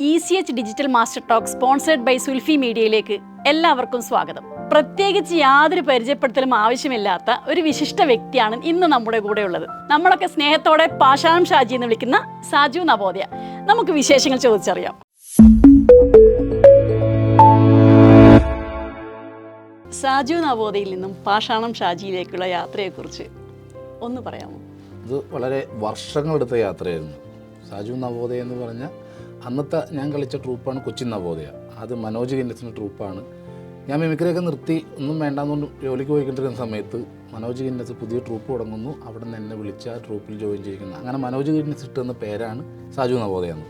E C H digital master talk sponsored by Zulfi മീഡിയയിലേക്ക് എല്ലാവർക്കും സ്വാഗതം. പ്രത്യേകിച്ച് യാതൊരു പരിചയപ്പെടുത്തലും ആവശ്യമില്ലാത്ത ഒരു വിശിഷ്ട വ്യക്തിയാണ് ഇന്ന് നമ്മുടെ കൂടെ ഉള്ളത് നമ്മളൊക്കെ സ്നേഹത്തോടെ പാഷാണം ഷാജി എന്ന് വിളിക്കുന്ന സാജു നവോദയ. നമുക്ക് വിശേഷങ്ങൾ ചോദിച്ചറിയാം. സാജു നവോദയയിൽ നിന്നും പാഷാണം ഷാജിയിലേക്കുള്ള യാത്രയെക്കുറിച്ച് ഒന്ന് പറയാമോ? ഇത് വളരെ വർഷങ്ങളെടുത്ത യാത്രയായിരുന്നു. സാജു നവോദയ എന്ന് പറഞ്ഞ അന്നത്തെ ഞാൻ കളിച്ച ട്രൂപ്പാണ് കൊച്ചി നവോദയ. അത് മനോജ് ഗിന്നസിന്റെ ട്രൂപ്പാണ്. ഞാൻ മിമിക്രിയൊക്കെ നിർത്തി ഒന്നും വേണ്ടാന്നുകൊണ്ട് ജോലിക്ക് പോയിക്കൊണ്ടിരിക്കുന്ന സമയത്ത് മനോജ് ഗിന്നസ് പുതിയ ട്രൂപ്പ് തുടങ്ങുന്നു. അവിടെ നിന്ന് എന്നെ വിളിച്ച് ആ ട്രൂപ്പിൽ ജോയിൻ ചെയ്യിക്കുന്നു. അങ്ങനെ മനോജ് ഗിന്നസ് ഇട്ടുന്ന പേരാണ് സാജു നവോദയ എന്ന്.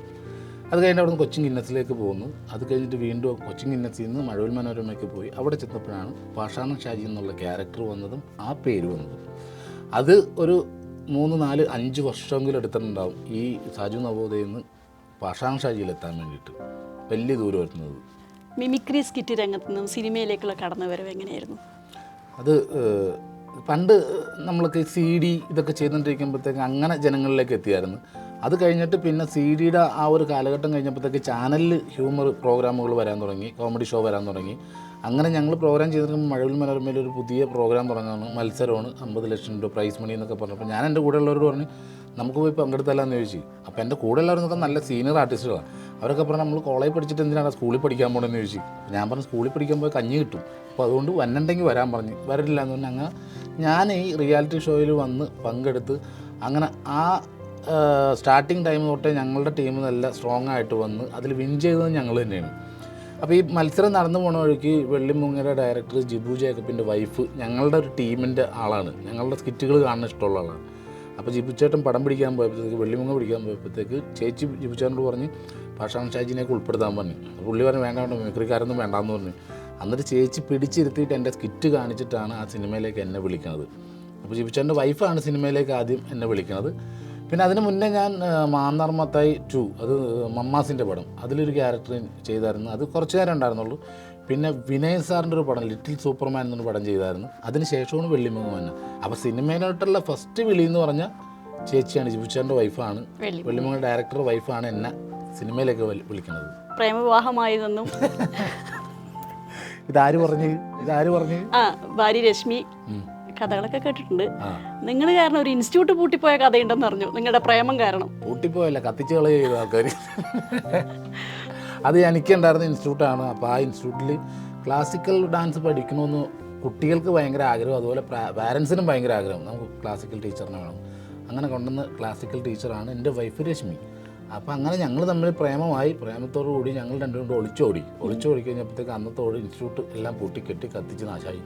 അത് കഴിഞ്ഞ് അവിടെ നിന്ന് കൊച്ചിൻ ഗിന്നസിലേക്ക് പോകുന്നു. അത് കഴിഞ്ഞിട്ട് വീണ്ടും കൊച്ചിൻ ഗിന്നസിൽ നിന്ന് മഴവിൽ മനോരമയ്ക്ക് പോയി. അവിടെ ചെന്നപ്പോഴാണ് പാഷാണം ഷാജി എന്നുള്ള ക്യാരക്ടർ വന്നതും ആ പേര് വന്നതും. അത് ഒരു മൂന്ന് നാല് അഞ്ച് വർഷമെങ്കിലും എടുത്തിട്ടുണ്ടാവും ഈ സാജു നവോദയിൽ ഷാജിയിലെത്താൻ വേണ്ടിയിട്ട് വലിയ ദൂരം വരുന്നത് മിമിക്രി സ്കിറ്റ് രംഗത്ത് നിന്നും സിനിമയിലേക്കുള്ള കടന്നുവരവ് എങ്ങനെയായിരുന്നു? അത് പണ്ട് നമ്മൾക്ക് സി ഡി ഇതൊക്കെ ചെയ്തുകൊണ്ടിരിക്കുമ്പോഴത്തേക്ക് അങ്ങനെ ജനങ്ങളിലേക്ക് എത്തിയായിരുന്നു. അത് കഴിഞ്ഞിട്ട് പിന്നെ സി ഡിയുടെ ആ ഒരു കാലഘട്ടം കഴിഞ്ഞപ്പോഴത്തേക്ക് ചാനലിൽ ഹ്യൂമർ പ്രോഗ്രാമുകൾ വരാൻ തുടങ്ങി കോമഡി ഷോ വരാൻ തുടങ്ങി. അങ്ങനെ ഞങ്ങൾ പ്രോഗ്രാം ചെയ്തിരിക്കുമ്പോൾ മഴവിൽ മനോരമയിൽ ഒരു പുതിയ പ്രോഗ്രാം തുടങ്ങാണ് മത്സരമാണ് അമ്പത് ലക്ഷം രൂപ പ്രൈസ് മണി എന്നൊക്കെ പറഞ്ഞപ്പോൾ ഞാൻ എന്റെ കൂടെ ഉള്ളവരോട് പറഞ്ഞു നമുക്ക് പോയി പങ്കെടുത്തല്ലാന്ന് ചോദിച്ചു. അപ്പോൾ എന്റെ കൂടെ എല്ലാവരും നല്ല സീനിയർ ആർട്ടിസ്റ്റുകളാണ് അവരൊക്കെ പറഞ്ഞു നമ്മൾ കോളേജ് പഠിച്ചിട്ട് എന്തിനാണ് സ്കൂളിൽ പഠിക്കാൻ പോകണമെന്ന് ചോദിച്ചു. ഞാൻ പറഞ്ഞു സ്കൂളിൽ പഠിക്കാൻ പോയി കഞ്ഞി കിട്ടും. അപ്പോൾ അതുകൊണ്ട് വന്നിട്ടുണ്ടെങ്കിൽ വരാൻ പറഞ്ഞു. വരില്ല എന്ന് പറഞ്ഞാൽ അങ്ങനെ ഞാൻ ഈ റിയാലിറ്റി ഷോയിൽ വന്ന് പങ്കെടുത്ത് അങ്ങനെ ആ സ്റ്റാർട്ടിങ് ടൈം തൊട്ടേ ഞങ്ങളുടെ ടീം നല്ല സ്ട്രോങ് ആയിട്ട് വന്ന് അതിൽ വിൻ ചെയ്തത് ഞങ്ങൾ തന്നെയാണ്. അപ്പോൾ ഈ മത്സരം നടന്നു പോണ വഴിക്ക് വെള്ളിമുങ്ങര ഡയറക്ടർ ജിബു ജേക്കബിന്റെ വൈഫ് ഞങ്ങളുടെ ഒരു ടീമിന്റെ ആളാണ്. ഞങ്ങളുടെ സ്കിറ്റുകൾ കാണാൻ ഇഷ്ടമുള്ള ആളാണ്. അപ്പോൾ ജിബു ചേട്ടൻ പടം പിടിക്കാൻ പോയപ്പോഴത്തേക്ക് വെള്ളിമുങ്ങ പിടിക്കാൻ പോയപ്പോഴത്തേക്ക് ചേച്ചി ജിബു ചേട്ടനോട് പറഞ്ഞ് പാഷാൻ ഷാജിനെയൊക്കെ ഉൾപ്പെടുത്താൻ പറഞ്ഞു. പുള്ളി പറഞ്ഞു വേണ്ട വേണ്ട മിമിക്രിക്കാരൊന്നും വേണ്ടാന്ന് പറഞ്ഞു. അന്നിട്ട് ചേച്ചി പിടിച്ചിരുത്തിയിട്ട് എന്റെ സ്കിറ്റ് കാണിച്ചിട്ടാണ് ആ സിനിമയിലേക്ക് എന്നെ വിളിക്കുന്നത്. അപ്പോൾ ജിബു ചേട്ടന്റെ വൈഫാണ് സിനിമയിലേക്ക് ആദ്യം എന്നെ വിളിക്കുന്നത്. പിന്നെ അതിന് മുന്നേ ഞാൻ മാന്നർമ്മത്തായി മാന്നാർ മത്തായി ടു അത് മമ്മാസിന്റെ പടം അതിലൊരു ക്യാരക്ടർ ചെയ്തായിരുന്നു. അത് കുറച്ച് നേരം ഉണ്ടായിരുന്നുള്ളൂ. പിന്നെ വിനയ് സാറിന്റെ ഒരു പടം ലിറ്റിൽ സൂപ്പർമാൻ എന്നൊരു പടം ചെയ്തായിരുന്നു. അതിന് ശേഷമാണ് വെള്ളിമുഖം വന്നെ അപ്പോൾ സിനിമയിലോട്ടുള്ള ഫസ്റ്റ് വിളി എന്ന് പറഞ്ഞാൽ ചേച്ചിയാണ് ജിബുച്ചാറിന്റെ വൈഫാണ്. വെള്ളിമുങ്ങ ഡയറക്ടർ വൈഫാണ് എന്നെ സിനിമയിലേക്ക് വിളി- വിളിക്കുന്നത്. പ്രേമവിവാഹമായതെന്നും. ഇതാര് പറഞ്ഞു? ഇതാര് പറഞ്ഞു? ആ ഭാര്യ രശ്മി. കഥകളൊക്കെ കേട്ടിട്ടുണ്ട്. നിങ്ങൾ കാരണം ഒരു ഇൻസ്റ്റിറ്റ്യൂട്ട് പൂട്ടിപ്പോയ കഥയുണ്ടെന്ന് പറഞ്ഞു നിങ്ങളുടെ പ്രേമം കാരണം. പൂട്ടിപ്പോയല്ല കത്തിച്ചു കളയുക ആൾക്കാർ അത് എനിക്കുണ്ടായിരുന്ന ഇൻസ്റ്റിറ്റ്യൂട്ടാണ്. അപ്പോൾ ആ ഇൻസ്റ്റിറ്റ്യൂട്ടിൽ ക്ലാസിക്കൽ ഡാൻസ് പഠിക്കണമെന്ന് കുട്ടികൾക്ക് ഭയങ്കര ആഗ്രഹം. അതുപോലെ പാരൻസിനും ഭയങ്കര ആഗ്രഹം. നമുക്ക് ക്ലാസിക്കൽ ടീച്ചറിനെ വേണം. അങ്ങനെ കൊണ്ടുവന്ന ക്ലാസിക്കൽ ടീച്ചറാണ് എന്റെ വൈഫ് രശ്മി. അപ്പോൾ അങ്ങനെ ഞങ്ങൾ തമ്മിൽ പ്രേമമായി പ്രേമത്തോടു കൂടി ഞങ്ങൾ രണ്ടും കൂടി ഒളിച്ചോടി. ഒളിച്ചോടി കഴിഞ്ഞപ്പോഴത്തേക്ക് അന്നത്തോട് ഇൻസ്റ്റിറ്റ്യൂട്ട് എല്ലാം പൂട്ടിക്കെട്ടി കത്തിച്ച് നാശമായി.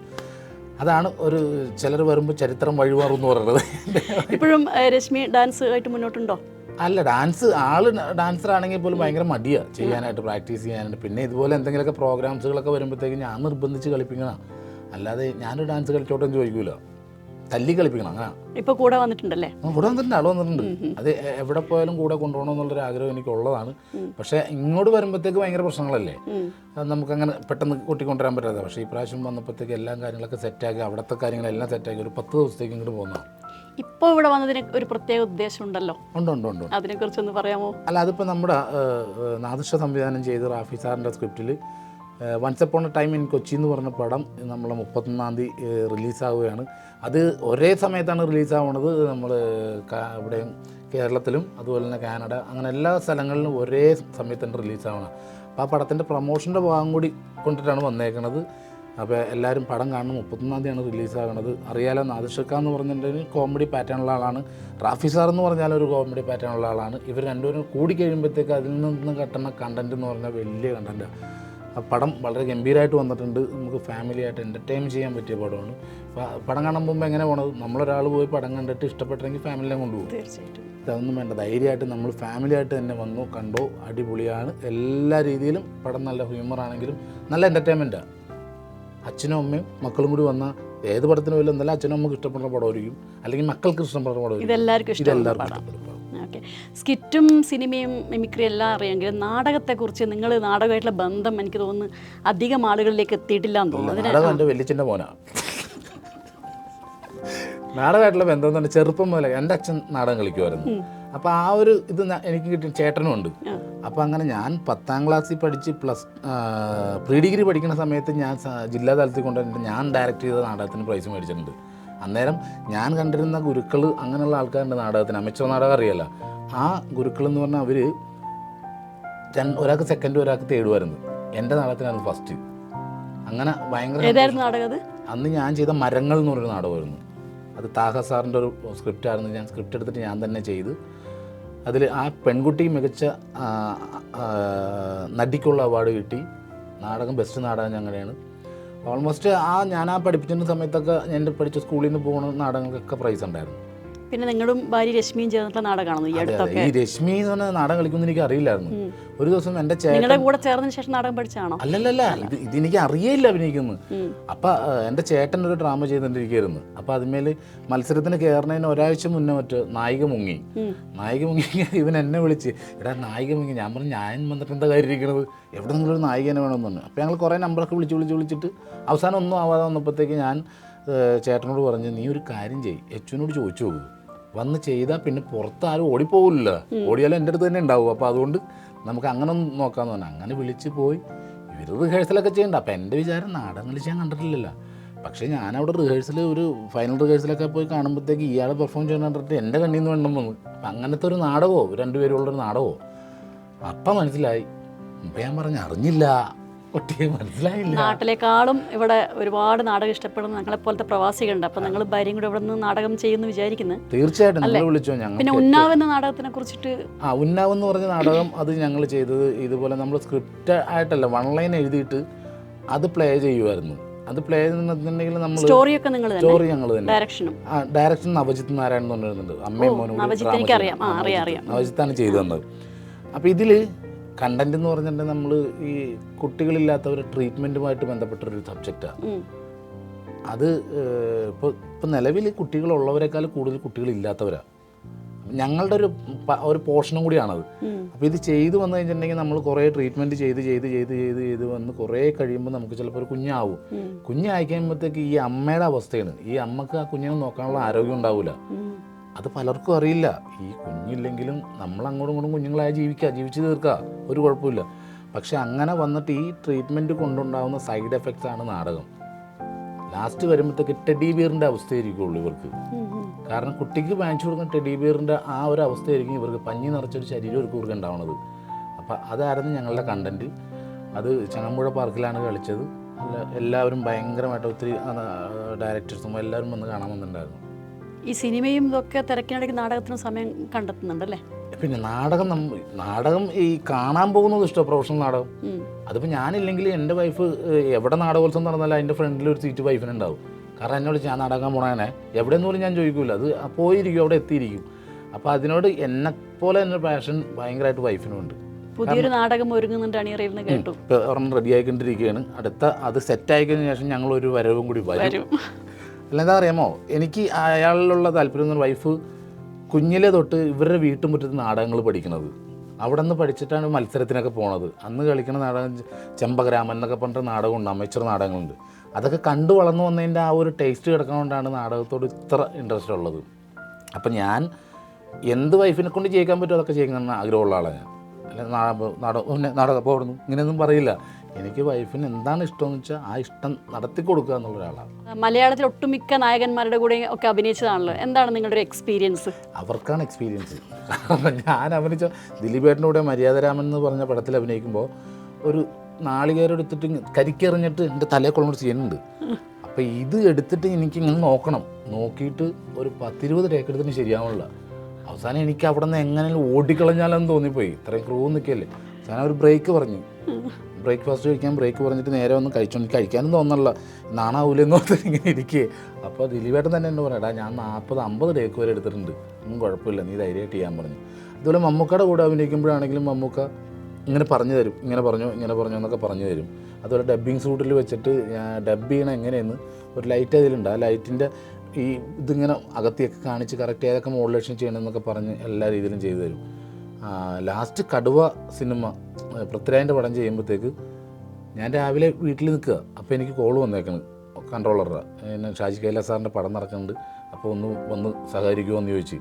അതാണ് ഒരു ചിലർ വരുമ്പോൾ ചരിത്രം വഴിമാറും എന്ന് പറയുന്നത്. ഇപ്പോഴും രശ്മി ഡാൻസ് ആയിട്ട് മുന്നോട്ടുണ്ടോ? അല്ല ഡാൻസ് ആൾ ഡാൻസർ ആണെങ്കിൽ പോലും ഭയങ്കര മടിയാണ് ചെയ്യാനായിട്ട് പ്രാക്ടീസ് ചെയ്യാനായിട്ട്. പിന്നെ ഇതുപോലെ എന്തെങ്കിലുമൊക്കെ പ്രോഗ്രാംസുകളൊക്കെ വരുമ്പോഴത്തേക്ക് ഞാൻ നിർബന്ധിച്ച് കളിപ്പിക്കണം അല്ലാതെ ഞാനൊരു ഡാൻസ് കളിച്ചോട്ടെന്ന് ചോദിക്കൂല. തല്ലി കളിപ്പിക്കണം അങ്ങനെ. ഇപ്പൊ കൂടെ വന്നിട്ടുണ്ടല്ലേ? കൂടെ വന്നിട്ടുണ്ട് ആൾ വന്നിട്ടുണ്ട്. അത് എവിടെ പോയാലും കൂടെ കൊണ്ടുപോകണം എന്നുള്ളൊരു ആഗ്രഹം എനിക്കുള്ളതാണ്. പക്ഷെ ഇങ്ങോട്ട് വരുമ്പോഴത്തേക്ക് ഭയങ്കര പ്രശ്നങ്ങളല്ലേ? നമുക്ക് അങ്ങനെ പെട്ടെന്ന് പെട്ടെന്ന് കൂട്ടിക്കൊണ്ടുവരാൻ പറ്റാതെ. പക്ഷേ ഈ പ്രാവശ്യം വന്നപ്പോഴത്തേക്ക് എല്ലാ കാര്യങ്ങളൊക്കെ സെറ്റാക്കി അവിടുത്തെ കാര്യങ്ങളെല്ലാം സെറ്റാക്കി ഒരു പത്ത് ദിവസത്തേക്ക് ഇങ്ങോട്ട് പോകുന്നതാണ് ഇപ്പൊ ഇവിടെ വന്നതിന് ഒരു പ്രത്യേക ഉദ്ദേശം ഉണ്ടല്ലോ. ഉണ്ട് ഉണ്ട് ഉണ്ട് അതിനെ കുറിച്ചൊന്ന് പറയാമോ? അല്ല അതിപ്പോൾ നമ്മുടെ നാദൃശ സംവിധാനം ചെയ്ത റാഫി സാറിന്റെ സ്ക്രിപ്റ്റിൽ once upon a time in Kochi എന്ന് പറഞ്ഞ പടം നമ്മൾ മുപ്പത്തൊന്നാം തീയതി റിലീസാവുകയാണ്. അത് ഒരേ സമയത്താണ് റിലീസാവുന്നത് നമ്മൾ ഇവിടെയും കേരളത്തിലും അതുപോലെ തന്നെ കാനഡ അങ്ങനെ എല്ലാ സ്ഥലങ്ങളിലും ഒരേ സമയത്ത് തന്നെ റിലീസാവണം അപ്പോൾ ആ പടത്തിന്റെ പ്രൊമോഷന്റെ ഭാഗം കൂടി കൊണ്ടിട്ടാണ് വന്നേക്കണത്. അപ്പോൾ എല്ലാവരും പടം കാണണം. മുപ്പത്തൊന്നാം തീയതിയാണ് റിലീസാകുന്നത് അറിയാലോ നാദിഷക്കാന്ന് പറഞ്ഞിട്ടുണ്ടെങ്കിൽ കോമഡി പാറ്റേൺ ഉള്ള ആളാണ്. റാഫി സാർ എന്ന് പറഞ്ഞാൽ ഒരു കോമഡി പാറ്റേൺ ഉള്ള ആളാണ്. ഇവർ രണ്ടുപേരും കൂടി കഴിയുമ്പോഴത്തേക്ക് അതിൽ നിന്ന് കിട്ടുന്ന കണ്ടന്റ് എന്ന് പറഞ്ഞാൽ വലിയ കണ്ടന്റാണ് ആ. പടം വളരെ ഗംഭീരമായിട്ട് വന്നിട്ടുണ്ട്. നമുക്ക് ഫാമിലിയായിട്ട് എന്റർടൈൻ ചെയ്യാൻ പറ്റിയ പടമാണ്. പടം കാണാൻ പോകുമ്പോൾ എങ്ങനെ പോണത്? നമ്മളൊരാൾ പോയി പടം കണ്ടിട്ട് ഇഷ്ടപ്പെട്ടെങ്കിൽ ഫാമിലിനെ കൊണ്ടുപോകും. തീർച്ചയായിട്ടും. ഇതൊന്നും വേണ്ട. ധൈര്യമായിട്ട് നമ്മൾ ഫാമിലിയായിട്ട് തന്നെ വന്നു കണ്ടോ അടിപൊളിയാണ്. എല്ലാ രീതിയിലും പടം നല്ല ഹ്യൂമർ ആണെങ്കിലും നല്ല എന്റർടൈൻമെന്റാണ് അച്ഛനും അമ്മയും മക്കളും കൂടി വന്ന ഏത് പടത്തിന് പോലും എന്തായാലും അച്ഛനും അമ്മയ്ക്ക് ഇഷ്ടപ്പെടുന്ന പടമായിരിക്കും. അല്ലെങ്കിൽ മക്കൾക്ക് ഇഷ്ടപ്പെടുന്ന പടം. ഇതെല്ലാവർക്കും ഇഷ്ടപ്പെടും ഓക്കെ. സ്കിറ്റും സിനിമയും മിമിക്രി എല്ലാം അറിയാമെങ്കിലും നാടകത്തെക്കുറിച്ച് നിങ്ങൾ നാടകമായിട്ടുള്ള ബന്ധം എനിക്ക് തോന്നുന്നു അധികം ആളുകളിലേക്ക് എത്തിയിട്ടില്ല എന്ന് തോന്നുന്നു. നാടകം എന്റെ വലിയച്ഛന്റെ മോനാണ് നാടകമായിട്ടുള്ള ബന്ധം എന്ന് പറഞ്ഞാൽ ചെറുപ്പം മുതലേ എന്റെ അച്ഛൻ നാടകം കളിക്കുമായിരുന്നു. അപ്പോൾ ആ ഒരു ഇത് എനിക്ക് കിട്ടിയ ചേട്ടനും ഉണ്ട്. അപ്പോൾ അങ്ങനെ ഞാൻ പത്താം ക്ലാസ്സിൽ പഠിച്ച് പ്ലസ് പ്രീ ഡിഗ്രി പഠിക്കുന്ന സമയത്ത് ഞാൻ ജില്ലാ തലത്തിൽ കൊണ്ടുവന്നിട്ട് ഞാൻ ഡയറക്റ്റ് ചെയ്ത നാടകത്തിന് പ്രൈസ് മേടിച്ചിട്ടുണ്ട്. അന്നേരം ഞാൻ കണ്ടിരുന്ന ഗുരുക്കൾ അങ്ങനെയുള്ള ആൾക്കാരുണ്ട് നാടകത്തിന്. അമിച്ചോ നാടകം അറിയല്ല ആ ഗുരുക്കൾ എന്ന് പറഞ്ഞാൽ അവർ ഒരാൾക്ക് സെക്കൻഡ് ഒരാൾക്ക് തേടുമായിരുന്നു എന്റെ നാടകത്തിനായിരുന്നു ഫസ്റ്റ് അങ്ങനെ ഭയങ്കര അന്ന് ഞാൻ ചെയ്ത മരങ്ങൾ എന്ന് പറഞ്ഞൊരു നാടകമായിരുന്നു. അത് താഹ സാറിന്റെ ഒരു സ്ക്രിപ്റ്റ് ആയിരുന്നു. ഞാൻ സ്ക്രിപ്റ്റ് എടുത്തിട്ട് ഞാൻ തന്നെ ചെയ്ത് അതിൽ ആ പെൺകുട്ടി മികച്ച നടിക്കുള്ള അവാർഡ് കിട്ടി. നാടകം ബെസ്റ്റ് നാടകം ഞങ്ങളുടെയാണ് ഓൾമോസ്റ്റ് ആ ഞാൻ ആ പഠിപ്പിച്ചിരുന്ന സമയത്തൊക്കെ എന്റെ പഠിച്ച സ്കൂളിൽ നിന്ന് പോകുന്ന നാടകങ്ങൾക്കൊക്കെ പ്രൈസ് ഉണ്ടായിരുന്നു. പിന്നെ നിങ്ങളും ഭാര്യ രശ്മിയും ചേർന്നിട്ടുള്ള നാടകമാണെന്ന് ഈ. അടുത്തൊക്കെ? ഈ രശ്മി എന്ന് പറഞ്ഞ നാടകം കളിക്കുമെന്ന് എനിക്ക് അറിയില്ലായിരുന്നു. ഒരു ദിവസം എന്റെ നിങ്ങളുടെ കൂടെ ചേർന്നതിന് ശേഷം നാടകം പഠിച്ചാണോ അല്ലല്ലല്ല ഇത് ഇതെനിക്ക് അറിയില്ല അഭിനയിക്കുന്നു അപ്പൊ എന്റെ ചേട്ടൻ ഒരു ഡ്രാമ ചെയ്തുകൊണ്ടിരിക്കുകയായിരുന്നു. അപ്പൊ അതിന്മേൽ മത്സരത്തിന് കയറുന്നതിന് ഒരാഴ്ച മുന്നേ മറ്റോ നായിക മുങ്ങി. നായിക മുങ്ങി ഇവൻ എന്നെ വിളിച്ച് എടാ നായിക മുങ്ങി. ഞാൻ പറഞ്ഞു ഞാൻ വന്നിട്ട് എന്താ കാര്യം ഇരിക്കണത്? എവിടെ നിങ്ങളൊരു നായികനെ വേണമെന്ന്? പറഞ്ഞു അപ്പോൾ ഞങ്ങൾ കുറെ നമ്പറൊക്കെ വിളിച്ച് വിളിച്ച് വിളിച്ചിട്ട് അവസാനം ഒന്നും ആവാതെ വന്നപ്പോഴത്തേക്ക് ഞാൻ ചേട്ടനോട് പറഞ്ഞു നീ ഒരു കാര്യം ചെയ്യ്. എച്ചുവിനോട് ചോദിച്ചു നോക്കൂ. വന്ന് ചെയ്താൽ പിന്നെ പുറത്ത് ആരും ഓടിപ്പോകില്ല ഓടിയാലും എന്റെ അടുത്ത് തന്നെ ഉണ്ടാവും. അപ്പോൾ അതുകൊണ്ട് നമുക്ക് അങ്ങനെ ഒന്ന് നോക്കാമെന്ന് പറഞ്ഞു അങ്ങനെ വിളിച്ച് പോയി. ഇവർ റിഹേഴ്സലൊക്കെ ചെയ്യണ്ട. അപ്പം എന്റെ വിചാരം നാടങ്ങളിൽ ഞാൻ കണ്ടിട്ടില്ലല്ലോ. പക്ഷേ ഞാനവിടെ റിഹേഴ്സൽ ഒരു ഫൈനൽ റിഹേഴ്സലൊക്കെ പോയി കാണുമ്പോഴത്തേക്ക് ഇയാളെ പെർഫോം ചെയ്യാൻ കണ്ടിട്ട് എന്റെ കണ്ണിൽ നിന്ന് വേണം വന്നു. അപ്പം അങ്ങനത്തെ ഒരു നാടകമോ? രണ്ടുപേരുള്ളൊരു നാടകമോ? അപ്പം മനസ്സിലായി. അപ്പം ഞാൻ പറഞ്ഞു അറിഞ്ഞില്ല. ഒട്ടിയെ മനസ്സിലായില്ല. നാട്ടിലേക്കാളും ഇവിടെ ഒരുപാട് നാടകം ഇഷ്ടപ്പെടുന്ന ഞങ്ങളെ പോലത്തെ പ്രവാസികളുണ്ട്. അപ്പൊ നിങ്ങൾ ഭാര്യയും കൂടെ ഇവിടെ നിന്ന് നാടകം ചെയ്യുന്നു വിചാരിക്കുന്നു. തീർച്ചയായിട്ടും നിങ്ങൾ വിളിച്ചോ ഞങ്ങൾ പിന്നെ ഉന്നാവ് എന്ന നാടകത്തിനെ കുറിച്ചിട്ട് ആ ഉന്നാവ് എന്ന് പറഞ്ഞ നാടകം അത് ഞങ്ങൾ ചെയ്തത് ഇതുപോലെ നമ്മൾ സ്ക്രിപ്റ്റ് ആയിട്ടല്ല വൺ ലൈൻ എഴുതിയിട്ട് അത് പ്ലേ ചെയ്യുമായിരുന്നു അത് പ്ലേ ചെയ്യുന്നുണ്ടെങ്കിൽ നമ്മൾ സ്റ്റോറിയൊക്കെ നിങ്ങൾ സ്റ്റോറി ഞങ്ങൾ തന്നെ. ഡയറക്ഷനും ആ ഡയറക്ഷൻ നവജിത്ത് നാരായണൻ എന്ന് പറഞ്ഞിരുന്നുണ്ട്. അമ്മയും മോനും കൂടി. നവജിത്താണ് ചെയ്തു തന്നത്. അപ്പോൾ ഇതിൽ കണ്ടന്റ് എന്ന് പറഞ്ഞിട്ടുണ്ടെങ്കിൽ നമ്മൾ ഈ കുട്ടികളില്ലാത്തവരെ ട്രീറ്റ്മെന്റുമായിട്ട് ബന്ധപ്പെട്ടൊരു സബ്ജക്റ്റാണ്. അത് ഇപ്പോൾ ഇപ്പോൾ നിലവിൽ കുട്ടികളുള്ളവരെക്കാൾ കൂടുതൽ കുട്ടികളില്ലാത്തവരാണ് ഞങ്ങളുടെ ഒരു ഒരു പോർഷനും കൂടിയാണത്. അപ്പോൾ ഇത് ചെയ്തു വന്നു കഴിഞ്ഞിട്ടുണ്ടെങ്കിൽ നമ്മൾ കുറേ ട്രീറ്റ്മെന്റ് ചെയ്ത് ചെയ്ത് ചെയ്ത് ചെയ്ത് ചെയ്ത് വന്ന് കുറേ കഴിയുമ്പോൾ നമുക്ക് ചിലപ്പോൾ ഒരു കുഞ്ഞാവും. കുഞ്ഞ് കുഞ്ഞായി കഴിയുമ്പോഴത്തേക്ക് ഈ അമ്മയുടെ അവസ്ഥയാണ്. ഈ അമ്മയ്ക്ക് ആ കുഞ്ഞിനെ നോക്കാനുള്ള ആരോഗ്യം ഉണ്ടാവില്ല. അത് പലർക്കും അറിയില്ല. ഈ കുഞ്ഞില്ലെങ്കിലും നമ്മൾ അങ്ങോട്ടും ഇങ്ങോട്ടും കുഞ്ഞുങ്ങളായി ജീവിക്കുക ജീവിച്ച് തീർക്കുക ഒരു കുഴപ്പമില്ല. പക്ഷെ അങ്ങനെ വന്നിട്ട് ഈ ട്രീറ്റ്മെന്റ് കൊണ്ടുണ്ടാകുന്ന സൈഡ് എഫക്ട്സ് ആണ് നാടകം. ലാസ്റ്റ് വരുമ്പോഴത്തേക്ക് ടെഡി ബിയറിന്റെ അവസ്ഥയായിരിക്കുള്ളൂ ഇവർക്ക്. കാരണം കുട്ടിക്ക് വാങ്ങിച്ചു കൊടുക്കുന്ന ടെഡി ബിയറിന്റെ ആ ഒരു അവസ്ഥയായിരിക്കും ഇവർക്ക് പഞ്ഞി നിറച്ചൊരു ശരീരം ഒരു ഇവർക്ക് ഉണ്ടാവുന്നത് അപ്പം അതായിരുന്നു ഞങ്ങളുടെ കണ്ടന്റ് അത് ചങ്ങമ്പുഴ പാർക്കിലാണ് കളിച്ചത്. എല്ലാവരും ഭയങ്കരമായിട്ട് ഒത്തിരി ഡയറക്ടേഴ്സും എല്ലാവരും വന്ന് കാണാൻ വന്നിട്ടുണ്ടായിരുന്നു. ഈ സിനിമയും ഇതൊക്കെ തിരക്കിനിടയ്ക്ക് നാടകത്തിന് സമയം കണ്ടെത്തുന്നുണ്ടല്ലേ? പിന്നെ നാടകം നമ്മ നാടകം ഈ കാണാൻ പോകുന്നത് ഇഷ്ടം പ്രൊഫഷണൽ നാടകം. അതിപ്പോൾ ഞാനില്ലെങ്കിൽ എന്റെ വൈഫ് എവിടെ നാടകോത്സവം നടന്നാലും അതിന്റെ ഫ്രണ്ടിൽ ഒരു സീറ്റ് വൈഫിനുണ്ടാവും കാരണം എന്നോട് ഞാൻ നാടകം പോണേനെ എവിടെയെന്ന് പോലും ഞാൻ ചോദിക്കില്ല അത് പോയിരിക്കും അവിടെ എത്തിയിരിക്കും. അപ്പോൾ അതിനോട് എന്നെ പോലെ എന്റെ പാഷൻ ഭയങ്കരമായിട്ട് വൈഫിനുമുണ്ട് പുതിയൊരു നാടകം ഒരുങ്ങുന്നുണ്ട് അണിയറയിൽ നിന്ന് കേട്ടു. ഒരെണ്ണം റെഡി ആയിക്കൊണ്ടിരിക്കുകയാണ്. അടുത്ത അത് സെറ്റ് ആയിക്കഴിഞ്ഞ ശേഷം ഞങ്ങൾ ഒരു വരവും കൂടി വരും. അല്ല എന്താ അറിയാമോ എനിക്ക് അയാളിലുള്ള താല്പര്യം എന്ന് വൈഫ് കുഞ്ഞിലെ തൊട്ട് ഇവരുടെ വീട്ടുമുറ്റത്ത് നാടകങ്ങൾ പഠിക്കുന്നത്. അവിടെ നിന്ന് പഠിച്ചിട്ടാണ് മത്സരത്തിനൊക്കെ പോണത്. അന്ന് കളിക്കുന്ന നാടകം ചെമ്പഗ്രാമൻ എന്നൊക്കെ പറഞ്ഞിട്ട് നാടകമുണ്ട് അമേച്ചർ നാടകങ്ങളുണ്ട്. അതൊക്കെ കണ്ടു വളർന്നു വന്നതിന്റെ ആ ഒരു ടേസ്റ്റ് കിടക്കുന്നതുകൊണ്ടാണ് നാടകത്തോട് ഇത്ര ഇൻട്രസ്റ്റ് ഉള്ളത്. അപ്പം ഞാൻ എന്ത് വൈഫിനെ കൊണ്ട് ചെയ്യിക്കാൻ പറ്റുമോ അതൊക്കെ ചെയ്യിക്കണമെന്ന് ആഗ്രഹമുള്ള ആളാണ് ഞാൻ. അല്ല നാടകം നാടകം നാടകം ഇങ്ങനെയൊന്നും പറയില്ല. എനിക്ക് വൈഫിന് എന്താണ് ഇഷ്ടം എന്ന് വെച്ചാൽ ആ ഇഷ്ടം നടത്തി കൊടുക്കുക എന്നുള്ള ഒരാളാണ്. മലയാളത്തിൽ ഒട്ടുമിക്ക നായകന്മാരുടെ കൂടെ ഒക്കെ അഭിനയിച്ചതാണല്ലോ. എന്താണ് നിങ്ങളുടെ എക്സ്പീരിയൻസ് അവർക്കാണ് എക്സ്പീരിയൻസ് ഞാൻ അഭിനയിച്ച ദിലീപേട്ടന്റെ കൂടെ മര്യാദരാമൻ എന്ന് പറഞ്ഞ പടത്തിൽ അഭിനയിക്കുമ്പോൾ ഒരു നാളികേരം എടുത്തിട്ട് കരിക്കെറിഞ്ഞിട്ട് എന്റെ തലയെ കൊള്ളൊരു ചെയ്യുന്നുണ്ട് അപ്പോൾ ഇത് എടുത്തിട്ട് എനിക്ക് ഇങ്ങനെ നോക്കണം. നോക്കിയിട്ട് ഒരു പത്തിരുപത് ടേക്ക് എടുത്തിട്ട് ശരിയാവുന്നില്ല അവസാനം എനിക്ക് അവിടെ നിന്ന് എങ്ങനെയും ഓടിക്കളഞ്ഞാലെന്ന് തോന്നിപ്പോയി. ഇത്രയും ക്രൂ നിൽക്കല്ലേ അവസാനം ഒരു ബ്രേക്ക് പറഞ്ഞു ബ്രേക്ക്ഫാസ്റ്റ് കഴിക്കാൻ ബ്രേക്ക് പറഞ്ഞിട്ട് നേരെ വന്ന് കഴിച്ചോണ്ട് കഴിക്കാനും തോന്നല്ല നാണാവൂലെന്ന് പറഞ്ഞാൽ ഇങ്ങനെ ഇരിക്കേ. അപ്പോൾ ദിലീപേട്ടൻ തന്നെ എന്നോട് പറയടാ ഞാൻ നാൽപ്പത് അമ്പത് ടേക്ക് വരെ എടുത്തിട്ടുണ്ട്. ഒന്നും കുഴപ്പമില്ല നീ ധൈര്യമായിട്ട് ചെയ്യാൻ പറഞ്ഞു. അതുപോലെ മമ്മൂക്കയുടെ കൂടെ അഭിനയിക്കുമ്പോഴാണെങ്കിലും മമ്മൂക്ക ഇങ്ങനെ പറഞ്ഞു തരും. ഇങ്ങനെ പറഞ്ഞു ഇങ്ങനെ പറഞ്ഞു എന്നൊക്കെ പറഞ്ഞു തരും. അതുപോലെ ഡബ്ബിങ് സൂട്ടിൽ വെച്ചിട്ട് ഞാൻ ഡബ് ചെയ്യണം എങ്ങനെയെന്ന് ഒരു ലൈറ്റ് അതിലുണ്ട്. ആ ലൈറ്റിന്റെ ഈ ഇതിങ്ങനെ അകത്തിയൊക്കെ കാണിച്ച് കറക്റ്റ് ഏതൊക്കെ മോഡുലേഷൻ ചെയ്യണമെന്നൊക്കെ പറഞ്ഞ് എല്ലാ രീതിയിലും ചെയ്തു തരും. ലാസ്റ്റ് കടുവ സിനിമ ആ, പൃഥ്വിരാജിന്റെ പടം ചെയ്യുമ്പോഴത്തേക്ക് ഞാൻ രാവിലെ വീട്ടിൽ നിൽക്കുക. അപ്പോൾ എനിക്ക് കോൾ വന്നേക്കണ്. കൺട്രോളറുടെ എന്നെ ഷാജി കൈലാസ് സാറിന്റെ പടം നടക്കുന്നുണ്ട്. അപ്പോൾ ഒന്ന് വന്ന് സഹകരിക്കുമോ എന്ന് ചോദിച്ച്.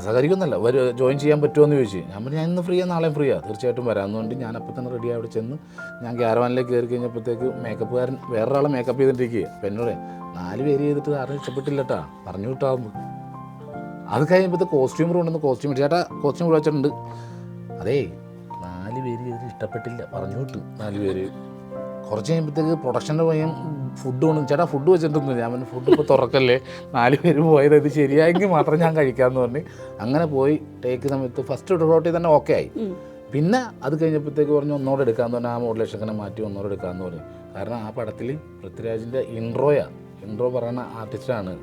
സഹകരിക്കുമെന്നല്ല ഒരു ജോയിൻ ചെയ്യാൻ പറ്റുമോ എന്ന് ചോദിച്ചു. ഞാൻ പറഞ്ഞു ഞാൻ ഇന്ന് ഫ്രീയാണ് നാളെയും ഫ്രീയാണ് തീർച്ചയായിട്ടും വരാമെന്നുകൊണ്ട് ഞാൻ അപ്പോൾ തന്നെ റെഡി അവിടെ ചെന്ന് ഞാൻ ക്യാരവാനിലേക്ക് കയറി കഴിഞ്ഞപ്പോഴത്തേക്ക് മേക്കപ്പുകാരൻ വേറൊരാളെ മേക്കപ്പ് ചെയ്തിട്ടിരിക്കുക അപ്പം എന്നോട് നാല് പേര് ചെയ്തിട്ട് ആരും ഇഷ്ടപ്പെട്ടില്ല കേട്ടാ പറഞ്ഞു വിട്ടാകുമ്പോൾ അത് കഴിയുമ്പോഴത്തെ കോസ്റ്റ്യൂം കൊണ്ടുവന്ന് കോസ്റ്റ്യൂം ചേട്ടാ കോസ്റ്റ്യൂം വെച്ചിട്ടുണ്ട്. അതേ നാല് പേര് ഇതിന് ഇഷ്ടപ്പെട്ടില്ല. പറഞ്ഞു വിട്ടു. നാല് പേര്. കുറച്ച് കഴിയുമ്പോഴത്തേക്ക് പ്രൊഡക്ഷന്റെ പയ്യൻ ഫുഡ് കൊണ്ട് ചേട്ടാ ഫുഡ് വെച്ചിട്ടൊന്നും ഞാൻ പറഞ്ഞു ഫുഡ് ഇപ്പോൾ തുറക്കല്ലേ? നാല് പേര് പോയത് ഇത് ശരിയായെങ്കിൽ മാത്രം ഞാൻ കഴിക്കാമെന്ന് പറഞ്ഞ് അങ്ങനെ പോയി ടേക്ക് സമയത്ത് ഫസ്റ്റ് ഡ്രോട്ടിൽ തന്നെ ഓക്കെ ആയി. പിന്നെ അത് കഴിഞ്ഞപ്പോഴത്തേക്ക് പറഞ്ഞു ഒന്നോടെ എടുക്കാമെന്ന് പറഞ്ഞാൽ ആ മോഡലേഷൻ അങ്ങനെ മാറ്റി ഒന്നോടെ എടുക്കാമെന്ന് പറഞ്ഞു. കാരണം ആ പടത്തിൽ പൃഥ്വിരാജിന്റെ ഇൻട്രോയാണ് ഇൻട്രോ പറയുന്ന ആർട്ടിസ്റ്റാണ്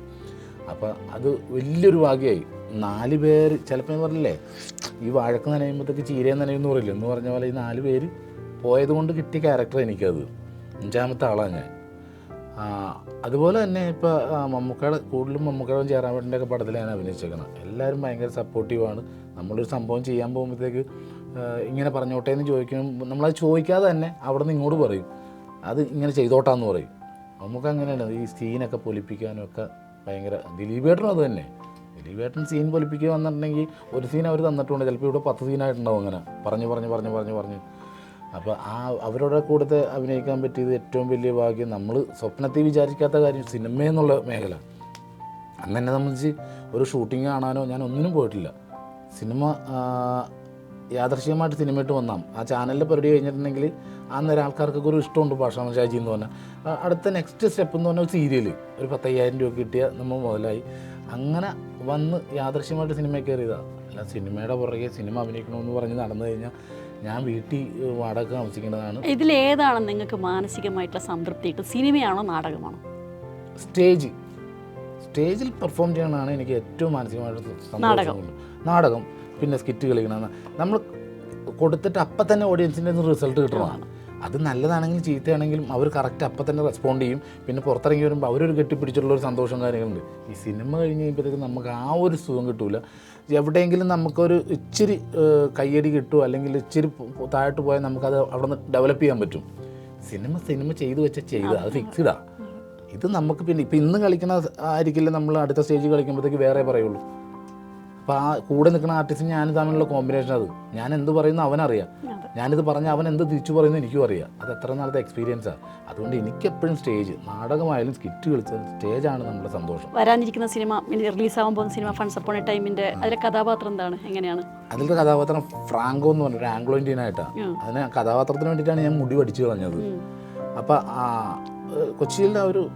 അപ്പോൾ അത് വലിയൊരു ഭാഗ്യമായി നാല് പേര് ചിലപ്പോൾ പറഞ്ഞില്ലേ ഈ വഴക്ക് നനയുമ്പോഴത്തേക്ക് ചീര നനയുമെന്ന് പറയില്ല? എന്ന് പറഞ്ഞ പോലെ ഈ നാല് പേര് പോയത് കൊണ്ട് കിട്ടിയ ക്യാരക്ടർ എനിക്കത്. അഞ്ചാമത്തെ ആളാണ് ഞാൻ. അതുപോലെ തന്നെ ഇപ്പോൾ മമ്മൂക്കയുടെ കൂടുതലും മമ്മൂക്കയുടെ ചേരാൻ ഒക്കെ പടത്തിൽ ഞാൻ അഭിനയിച്ചേക്കണം. എല്ലാവരും ഭയങ്കര സപ്പോർട്ടീവാണ് നമ്മളൊരു സംഭവം ചെയ്യാൻ പോകുമ്പോഴത്തേക്ക് ഇങ്ങനെ പറഞ്ഞോട്ടെ എന്ന് ചോദിക്കും. നമ്മളത് ചോദിക്കാതെ തന്നെ അവിടെ നിന്ന് ഇങ്ങോട്ട് പറയും. അത് ഇങ്ങനെ ചെയ്തോട്ടാന്ന് പറയും. നമുക്ക് അങ്ങനെയാണ്. ഈ സീനൊക്കെ പൊലിപ്പിക്കാനും ഒക്കെ ഭയങ്കര ദിലീപേട്ടനും അത് തന്നെ. ദിലീപേട്ടൻ സീൻ പൊലിപ്പിക്കുക വന്നിട്ടുണ്ടെങ്കിൽ ഒരു സീൻ അവർ തന്നിട്ടുണ്ട്. ചിലപ്പോൾ ഇവിടെ പത്ത് സീനായിട്ടുണ്ടാവും അങ്ങനെ. പറഞ്ഞു പറഞ്ഞു പറഞ്ഞു പറഞ്ഞു പറഞ്ഞു. അപ്പോൾ ആ അവരുടെ കൂടത്തെ അഭിനയിക്കാൻ പറ്റിയത് ഏറ്റവും വലിയ ഭാഗ്യം നമ്മൾ സ്വപ്നത്തിൽ വിചാരിക്കാത്ത കാര്യം സിനിമ എന്നുള്ള മേഖല. അന്ന് എന്നെ സംബന്ധിച്ച് ഒരു ഷൂട്ടിംഗ് കാണാനോ ഞാൻ ഒന്നിനും പോയിട്ടില്ല. സിനിമ യാദർശികമായിട്ട് സിനിമയിട്ട് വന്നാം. ആ ചാനലിന്റെ പരിപാടി കഴിഞ്ഞിട്ടുണ്ടെങ്കിൽ അന്നേരം ആൾക്കാർക്ക് ആൾക്കാർക്കൊക്കെ ഒരു ഇഷ്ടമുണ്ട് ഭാഷാമ ഷാജി എന്ന് പറഞ്ഞാൽ. അടുത്ത നെക്സ്റ്റ് സ്റ്റെപ്പ് എന്ന് പറഞ്ഞാൽ സീരിയൽ ഒരു പത്തയ്യായിരം രൂപ കിട്ടിയ നമ്മൾ മുതലായി. അങ്ങനെ വന്ന് യാദർശ്യമായിട്ട് സിനിമ കയറിയതാണ് അല്ല സിനിമയുടെ പുറകെ സിനിമ അഭിനയിക്കണമെന്ന് പറഞ്ഞ് നടന്നു കഴിഞ്ഞാൽ ഞാൻ വീട്ടിൽ വാടക താമസിക്കേണ്ടതാണ് ഇതിലേതാണ് നിങ്ങൾക്ക് മാനസികമായിട്ടുള്ള സംതൃപ്തി കിട്ടും സിനിമയാണോ നാടകമാണോ? സ്റ്റേജ് സ്റ്റേജിൽ പെർഫോം ചെയ്യണമെന്നാണ് എനിക്ക് ഏറ്റവും മാനസികമായിട്ട് നാടകം. നാടകം. പിന്നെ സ്കിറ്റ് കളിക്കണമെന്ന്. നമ്മൾ കൊടുത്തിട്ട് അപ്പം തന്നെ ഓഡിയൻസിന്റെ റിസൾട്ട് കിട്ടണം. അത് നല്ലതാണെങ്കിലും ചീത്തയാണെങ്കിലും അവർ കറക്റ്റ് അപ്പം തന്നെ റെസ്പോണ്ട് ചെയ്യും. പിന്നെ പുറത്തിറങ്ങി വരുമ്പോൾ അവരൊരു കെട്ടിപ്പിടിച്ചുള്ള ഒരു സന്തോഷം കാര്യങ്ങളുണ്ട്. ഈ സിനിമ കഴിഞ്ഞ് കഴിയുമ്പോഴത്തേക്ക് നമുക്ക് ആ ഒരു സുഖം കിട്ടൂല. എവിടെയെങ്കിലും നമുക്കൊരു ഇച്ചിരി കയ്യടി കിട്ടുമോ? അല്ലെങ്കിൽ ഇച്ചിരി താഴോട്ട് പോയാൽ നമുക്കത് അവിടെ നിന്ന് ഡെവലപ്പ് ചെയ്യാൻ പറ്റും. സിനിമ സിനിമ ചെയ്തു വെച്ചാൽ ചെയ്ത്. അത് ഫിക്സ്ഡാണ് ഇത് നമുക്ക് പിന്നെ ഇപ്പം ഇന്ന് കളിക്കുന്ന ആയിരിക്കില്ല നമ്മൾ അടുത്ത സ്റ്റേജ് കളിക്കുമ്പോഴത്തേക്ക് വേറെ പറയുള്ളൂ. അപ്പോൾ ആ കൂടെ നിൽക്കുന്ന ആർട്ടിസ്റ്റും ഞാൻ തമ്മിലുള്ള കോമ്പിനേഷൻ അത്. ഞാൻ എന്ത് പറയുന്നു അവനറിയാം. ഞാനിത് പറഞ്ഞ അവൻ എന്ത് തിരിച്ചു പറയുന്നു എനിക്കും അറിയാം. അത് എത്ര നാളത്തെ എക്സ്പീരിയൻസാണ് അതുകൊണ്ട് എനിക്ക് എപ്പോഴും സ്റ്റേജ് നാടകമായാലും സ്കിറ്റ് കളിച്ചാലും ആണ് നമ്മുടെ സന്തോഷം. വരാനിരിക്കുന്ന സിനിമ റിലീസാകാൻ പോകുന്ന സിനിമ ഫൺസ് അപ്പോൺ എ ടൈമിന്റെ അതിലെ കഥാപാത്രം എന്താണ്? എങ്ങനെയാണ്? അതിലത്തെ കഥാപാത്രം ഫ്രാങ്കോ എന്ന് പറഞ്ഞൊരു ആംഗ്ലോ ഇന്ത്യൻ ആയിട്ടാണ്. അതിന് കഥാപാത്രത്തിന് വേണ്ടിയിട്ടാണ് ഞാൻ മുടി പഠിച്ചു കളഞ്ഞത്. അപ്പൊ ആ കൊച്ചിയിലെ ഒരു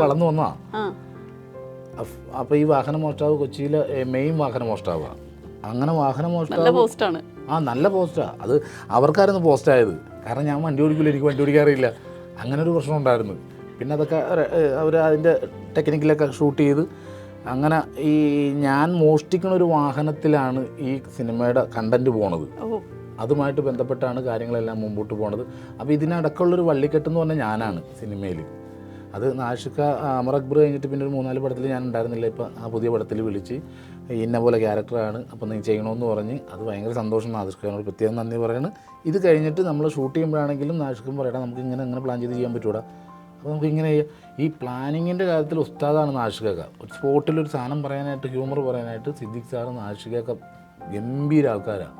വളർന്നു വന്നതാണ് അപ്പോൾ ഈ വാഹന മോഷ്ടാവ് കൊച്ചിയിലെ മെയിൻ വാഹന മോഷ്ടാവാണ് അങ്ങനെ വാഹന മോഷ്ടാവ് പോസ്റ്റാണ്. ആ നല്ല പോസ്റ്റാ. അത് അവർക്കായിരുന്നു പോസ്റ്റ് ആയത് കാരണം ഞാൻ വണ്ടി ഓടിക്കില്ല എനിക്ക് വണ്ടി ഓടിക്കാറില്ല അങ്ങനെ ഒരു പ്രശ്നം ഉണ്ടായിരുന്നു. പിന്നെ അതൊക്കെ അവർ അതിന്റെ ടെക്നിക്കിലൊക്കെ ഷൂട്ട് ചെയ്ത് അങ്ങനെ ഈ ഞാൻ മോഷ്ടിക്കുന്ന ഒരു വാഹനത്തിലാണ് ഈ സിനിമയുടെ കണ്ടന്റ് പോണത്. അതുമായിട്ട് ബന്ധപ്പെട്ടാണ് കാര്യങ്ങളെല്ലാം മുമ്പോട്ട് പോണത്. അപ്പോൾ ഇതിനടക്കമുള്ളൊരു വള്ളിക്കെട്ട് എന്ന് പറഞ്ഞാൽ ഞാനാണ് സിനിമയിൽ അത് നാഷിക അമർ അക്ബർ കഴിഞ്ഞിട്ട് പിന്നെ ഒരു മൂന്നാൽ പടത്തിൽ ഞാൻ ഉണ്ടായിരുന്നില്ല. ഇപ്പോൾ ആ പുതിയ പടത്തിൽ വിളിച്ച് ഇന്ന പോലെ ക്യാരക്ടറാണ് അപ്പോൾ നീ ചെയ്യണമെന്ന് പറഞ്ഞ് അത് ഭയങ്കര സന്തോഷം നാഷിഖാനോട് പ്രത്യേകം നന്ദി പറയണം. ഇത് കഴിഞ്ഞിട്ട് നമ്മൾ ഷൂട്ട് ചെയ്യുമ്പോഴാണെങ്കിലും നാഷിക്കും പറയണം നമുക്ക് ഇങ്ങനെ അങ്ങനെ പ്ലാൻ ചെയ്ത് ചെയ്യാൻ പറ്റൂടാ. അപ്പോൾ നമുക്ക് ഇങ്ങനെ. ഈ പ്ലാനിങ്ങിന്റെ കാര്യത്തിൽ ഉസ്താദാണ് നാഷികക്ക ഒരു സ്പോട്ടിൽ ഒരു സാധനം പറയാനായിട്ട് ഹ്യൂമർ പറയാനായിട്ട് സിദ്ദിഖ് സാറ് നാഷികക്ക ഗംഭീര ആൾക്കാരാണ്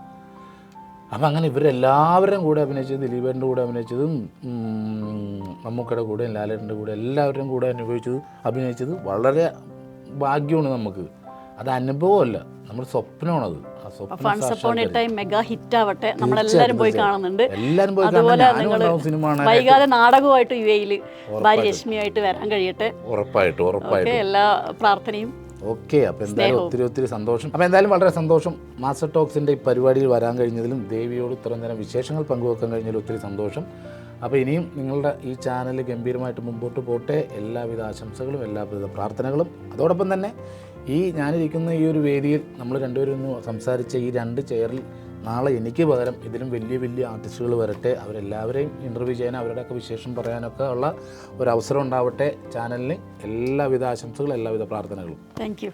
അപ്പം അങ്ങനെ ഇവരെല്ലാവരും കൂടെ അഭിനയിച്ചത് ദിലീപേന്റെ കൂടെ അഭിനയിച്ചതും മമ്മൂക്കയുടെ കൂടെ ലാലേട്ടന്റെ കൂടെ എല്ലാവരുടെയും കൂടെ അനുഭവിച്ചത് അഭിനയിച്ചത് വളരെ ഭാഗ്യമാണ് നമുക്ക്. അത് അനുഭവമല്ല നമ്മുടെ സ്വപ്നമാണത്. മെഗാ ഹിറ്റ് ആവട്ടെ നമ്മളെല്ലാരും പോയി കാണുന്നുണ്ട്. അതുപോലെ നിങ്ങൾ വൈകാതെ നാടകമായിട്ട് യു എയിൽ ഭാര്യ രശ്മിയായിട്ട് വരാൻ കഴിയട്ടെ. ഉറപ്പായിട്ട് ഉറപ്പായിട്ട്. എല്ലാ പ്രാർത്ഥനയും ഓക്കെ അപ്പോൾ എന്തായാലും ഒത്തിരി ഒത്തിരി സന്തോഷം. അപ്പോൾ എന്തായാലും വളരെ സന്തോഷം മാസ്റ്റർ ടോക്സിന്റെ ഈ പരിപാടിയിൽ വരാൻ കഴിഞ്ഞതിലും ദേവിയോട് ഇത്രയും നേരം വിശേഷങ്ങൾ പങ്കുവെക്കാൻ കഴിഞ്ഞതിലും ഒത്തിരി സന്തോഷം. അപ്പോൾ ഇനിയും നിങ്ങളുടെ ഈ ചാനൽ ഗംഭീരമായിട്ട് മുമ്പോട്ട് പോട്ടെ. എല്ലാവിധ ആശംസകളും എല്ലാവിധ പ്രാർത്ഥനകളും. അതോടൊപ്പം തന്നെ ഈ ഞാനിരിക്കുന്ന ഈ ഒരു വേദിയിൽ നമ്മൾ രണ്ടുപേരും സംസാരിച്ച ഈ രണ്ട് ചെയറിൽ നാളെ എനിക്ക് പകരം ഇതിലും വലിയ വലിയ ആർട്ടിസ്റ്റുകൾ വരട്ടെ അവരെല്ലാവരെയും ഇന്റർവ്യൂ ചെയ്യാൻ അവരുടെയൊക്കെ വിശേഷം പറയാനൊക്കെ ഉള്ള ഒരു അവസരം ഉണ്ടാവട്ടെ ചാനലിന്. എല്ലാവിധ ആശംസകളും എല്ലാവിധ പ്രാർത്ഥനകളും. താങ്ക്